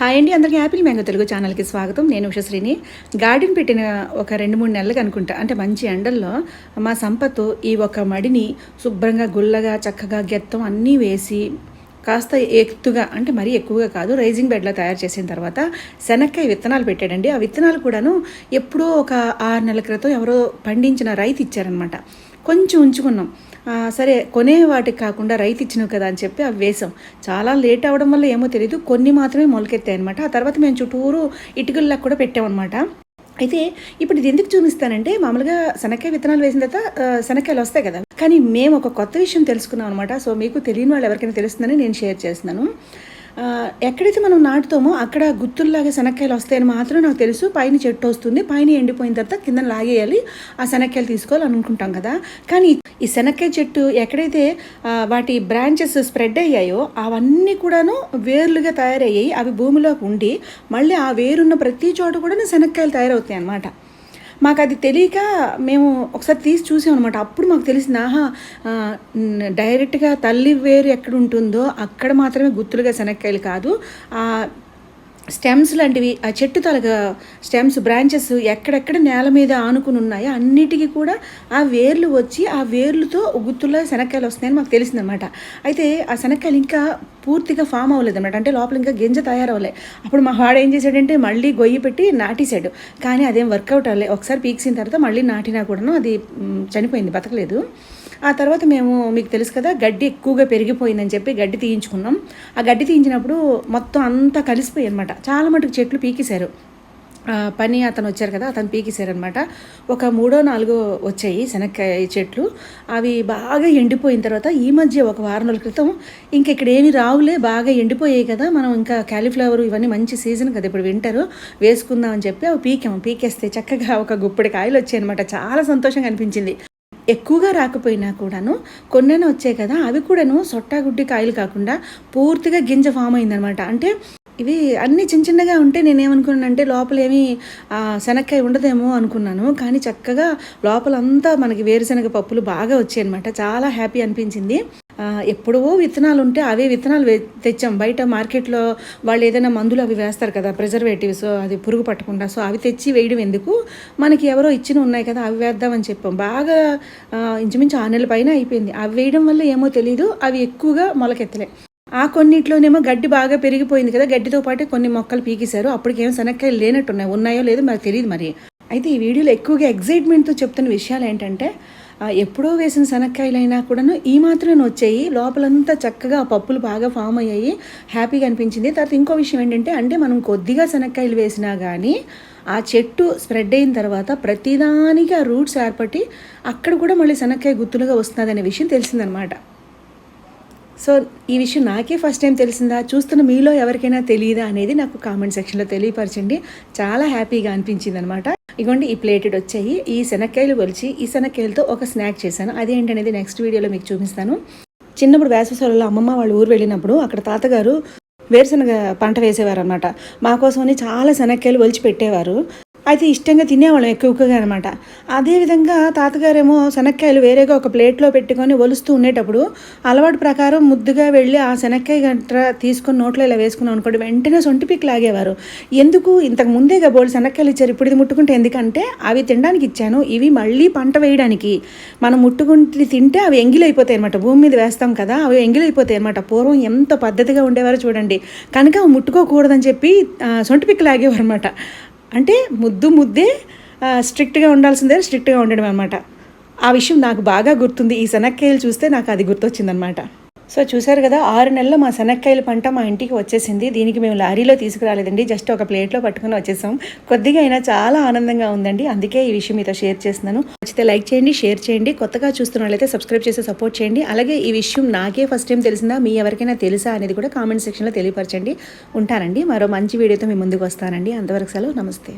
Hi అండి అందరికీ Apple mango Telugu ఛానల్కి స్వాగతం. నేను ఉషశ్రీని గార్డెన్ పెట్టిన ఒక రెండు మూడు నెలలకు అనుకుంటా అంటే మంచి ఎండల్లో మా సంపత్ ఈ ఒక మడిని శుభ్రంగా గుల్లగా చక్కగా గెత్తం అన్నీ వేసి కాస్త ఎత్తుగా అంటే మరీ ఎక్కువగా కాదు రైజింగ్ బెడ్లో తయారు చేసిన తర్వాత శనక్కాయ విత్తనాలు పెట్టాడండి. ఆ విత్తనాలు కూడాను ఎప్పుడో ఒక ఆరు నెలల క్రితం ఎవరో పండించిన రైతు ఇచ్చారనమాట కొంచెం ఉంచుకున్నాం. సరే కొనే వాటికి కాకుండా రైతు ఇచ్చినవి కదా అని చెప్పి అవి వేసాం. చాలా లేట్ అవ్వడం వల్ల ఏమో తెలియదు కొన్ని మాత్రమే మొలకెత్తాయి అనమాట ఆ తర్వాత మేము చుట్టూరు ఇటుకల్లా కూడా పెట్టామన్నమాట. అయితే ఇప్పుడు ఇది ఎందుకు చూపిస్తానంటే మామూలుగా శనక్కాయ విత్తనాలు వేసిన తర్వాత శనక్కాయలు వస్తాయి కదా. కానీ మేము ఒక కొత్త విషయం తెలుసుకున్నాం అనమాట సో మీకు తెలియని వాళ్ళు ఎవరికైనా తెలుస్తుందని నేను షేర్ చేస్తున్నాను. ఎక్కడైతే మనం నాటుతామో అక్కడ గుత్తుల్లాగా శనక్కాయలు వస్తాయని మాత్రం నాకు తెలుసు. పైన చెట్టు వస్తుంది. పైన ఎండిపోయిన తర్వాత కింద లాగేయాలి. ఆ శనక్కాయలు తీసుకోవాలి అనుకుంటాం కదా. కానీ ఈ శనక్కాయ చెట్టు ఎక్కడైతే వాటి బ్రాంచెస్ స్ప్రెడ్ అయ్యాయో అవన్నీ కూడాను వేర్లుగా తయారయ్యాయి. అవి భూమిలోకి ఉండి మళ్ళీ ఆ వేరున్న ప్రతి చోట కూడా శనక్కాయలు తయారవుతాయి అన్నమాట మాకు అది తెలియక మేము ఒకసారి తీసి చూసాం అనమాట అప్పుడు మాకు తెలిసిన ఆహా డైరెక్ట్గా తల్లి వేరు ఎక్కడ ఉంటుందో అక్కడ మాత్రమే గుత్తులుగా శనక్కాయలు కాదు. స్టెమ్స్ లాంటివి ఆ చెట్టు తలగా స్టెమ్స్ బ్రాంచెస్ ఎక్కడెక్కడ నేల మీద ఆనుకుని ఉన్నాయో అన్నిటికీ కూడా ఆ వేర్లు వచ్చి ఆ వేర్లతో గుత్తుల్లో శనక్కాయలు వస్తున్నాయని మాకు తెలిసిందనమాట అయితే ఆ శనక్కాయలు ఇంకా పూర్తిగా ఫామ్ అవ్వలేదు అనమాట అంటే లోపల ఇంకా గింజ తయారవ్వలే. అప్పుడు మా వాడు ఏం చేశాడంటే మళ్ళీ గొయ్యి పెట్టి నాటేశాడు. కానీ అదేం వర్కౌట్ అవ్వలే. ఒకసారి పీక్సిన తర్వాత మళ్ళీ నాటినా కూడాను అది చనిపోయింది బతకలేదు. ఆ తర్వాత మేము మీకు తెలుసు కదా గడ్డి ఎక్కువగా పెరిగిపోయిందని చెప్పి గడ్డి తీయించుకున్నాం. ఆ గడ్డి తీయించినప్పుడు మొత్తం అంతా కలిసిపోయి అనమాట చాలా మటుకు చెట్లు పీకేశారు. పని అతను వచ్చారు కదా అతను పీకేశారనమాట ఒక మూడో నాలుగో వచ్చాయి శనక్కాయ చెట్లు. అవి బాగా ఎండిపోయిన తర్వాత ఈ మధ్య ఒక వారం రోజుల క్రితం ఇంకా ఇక్కడ ఏమి రావులే బాగా ఎండిపోయాయి కదా. మనం ఇంకా క్యాలీఫ్లవర్ ఇవన్నీ మంచి సీజన్ కదా ఇప్పుడు వింటరు. వేసుకుందాం అని చెప్పి అవి పీకాము. పీకేస్తే చక్కగా ఒక గుప్పడి కాయలు వచ్చాయి అనమాట చాలా సంతోషంగా అనిపించింది. ఎక్కువగా రాకపోయినా కూడాను కొన్నైనా వచ్చాయి కదా అవి కూడాను సొట్టాగుడ్డి కాయలు కాకుండా పూర్తిగా గింజ ఫామ్ అయిందనమాట అంటే ఇవి అన్నీ చిన్న చిన్నగా ఉంటే నేనేమనుకున్నానంటే లోపల ఏమీ శనక్కాయ ఉండదేమో అనుకున్నాను. కానీ చక్కగా లోపలంతా మనకి వేరుశనగ పప్పులు బాగా వచ్చాయి అనమాట చాలా హ్యాపీ అనిపించింది. ఎప్పుడో విత్తనాలు ఉంటే అవే విత్తనాలు తెచ్చాం. బయట మార్కెట్లో వాళ్ళు ఏదైనా మందులు అవి వేస్తారు కదా ప్రిజర్వేటివ్స్ అది పురుగు పట్టకుండా. సో అవి తెచ్చి వేయడం ఎందుకు? మనకి ఎవరో ఇచ్చిన ఉన్నాయి కదా అవి వేద్దామని చెప్పాం. బాగా ఇంచుమించు ఆ నెల పైన అయిపోయింది. అవి వేయడం వల్ల ఏమో తెలియదు అవి ఎక్కువగా మొలకెత్తలే. ఆ కొన్నిట్లోనేమో గడ్డి బాగా పెరిగిపోయింది కదా గడ్డితో పాటు కొన్ని మొక్కలు పీకేశారు. అప్పటికేమో శనక్కాయలు లేనట్టున్నాయి. ఉన్నాయో లేదో మనకు తెలియదు మరి. అయితే ఈ వీడియోలో ఎక్కువగా ఎగ్జైట్మెంట్తో చెప్తున్న విషయాలు ఏంటంటే ఎప్పుడో వేసిన శనక్కాయలైనా కూడాను ఈ మాత్రమే వచ్చాయి లోపలంతా చక్కగా ఆ పప్పులు బాగా ఫామ్ అయ్యాయి. హ్యాపీగా అనిపించింది. తర్వాత ఇంకో విషయం ఏంటంటే అంటే మనం కొద్దిగా శనక్కాయలు వేసినా కానీ ఆ చెట్టు స్ప్రెడ్ అయిన తర్వాత ప్రతిదానికి ఆ రూట్స్ ఏర్పట్టి అక్కడ కూడా మళ్ళీ శనక్కాయ గుత్తులుగా వస్తుంది అనే విషయం తెలిసిందనమాట. సో ఈ విషయం నాకే ఫస్ట్ టైం తెలిసిందా? చూస్తున్న మీలో ఎవరికైనా తెలియదా అనేది నాకు కామెంట్ సెక్షన్లో తెలియపరచండి. చాలా హ్యాపీగా అనిపించింది అనమాట ఇగోండి ఈ ప్లేటెడ్ వచ్చాయి. ఈ శనక్కాయలు కొలిచి ఈ శనక్కాయలతో ఒక స్నాక్ చేశాను. అదేంటనేది నెక్స్ట్ వీడియోలో మీకు చూపిస్తాను. చిన్నప్పుడు వేసవిసెలవుల్లో అమ్మమ్మ వాళ్ళ ఊరు వెళ్ళినప్పుడు అక్కడ తాతగారు వేరుశనగ పంట వేసేవారు అనమాట మా కోసమని చాలా శనక్కాయలు ఒలిచి పెట్టేవారు. అయితే ఇష్టంగా తినేవాళ్ళం ఎక్కువగా అనమాట అదేవిధంగా తాతగారేమో శనక్కాయలు వేరేగా ఒక ప్లేట్లో పెట్టుకొని ఒలుస్తూ ఉండేటప్పుడు అలవాటు ప్రకారం ముద్దుగా వెళ్ళి ఆ శనక్కాయ గంట తీసుకొని నోట్లో ఇలా వేసుకున్నాం అనుకోండి వెంటనే సొంటి పీక్ లాగేవారు. ఎందుకు? ఇంతకు ముందేగా బోల్డ్ శనక్కాయలు ఇచ్చారు ఇప్పుడు ఇది ముట్టుకుంటే ఎందుకంటే అవి తినడానికి ఇచ్చాను ఇవి మళ్ళీ పంట వేయడానికి. మనం ముట్టుకుంటే తింటే అవి ఎంగిలైపోతాయి అనమాట భూమి మీద వేస్తాం కదా అవి ఎంగిలైపోతాయి అనమాట పూర్వం ఎంత పద్ధతిగా ఉండేవారో చూడండి. కనుక ముట్టుకోకూడదని చెప్పి ఆ, సొంటి పిక్ లాగేవారు అనమాట అంటే ముద్దు ముద్దే స్ట్రిక్ట్గా ఉండాల్సిందే స్ట్రిక్ట్గా ఉండడం అనమాట ఆ విషయం నాకు బాగా గుర్తుంది. ఈ శనక్కాయలు చూస్తే నాకు అది గుర్తొచ్చిందనమాట సో చూశారు కదా ఆరు నెలలు మా శనక్కాయల పంట మా ఇంటికి వచ్చేసింది. దీనికి మేము లారీలో తీసుకురాలేదండి జస్ట్ ఒక ప్లేట్లో పట్టుకుని వచ్చేసాం. కొద్దిగా అయినా చాలా ఆనందంగా ఉందండి. అందుకే ఈ విషయం మీతో షేర్ చేస్తున్నాను. నచ్చితే లైక్ చేయండి షేర్ చేయండి. కొత్తగా చూస్తున్న వాళ్ళైతే సబ్స్క్రైబ్ చేసి సపోర్ట్ చేయండి. అలాగే ఈ విషయం నాకే ఫస్ట్ టైం తెలిసిందా మీ ఎవరికైనా తెలుసా అనేది కూడా కామెంట్ సెక్షన్లో తెలియపరచండి. ఉంటానండి. మరో మంచి వీడియోతో మీ ముందుకు వస్తానండి. అంతవరకు సెలవు. నమస్తే.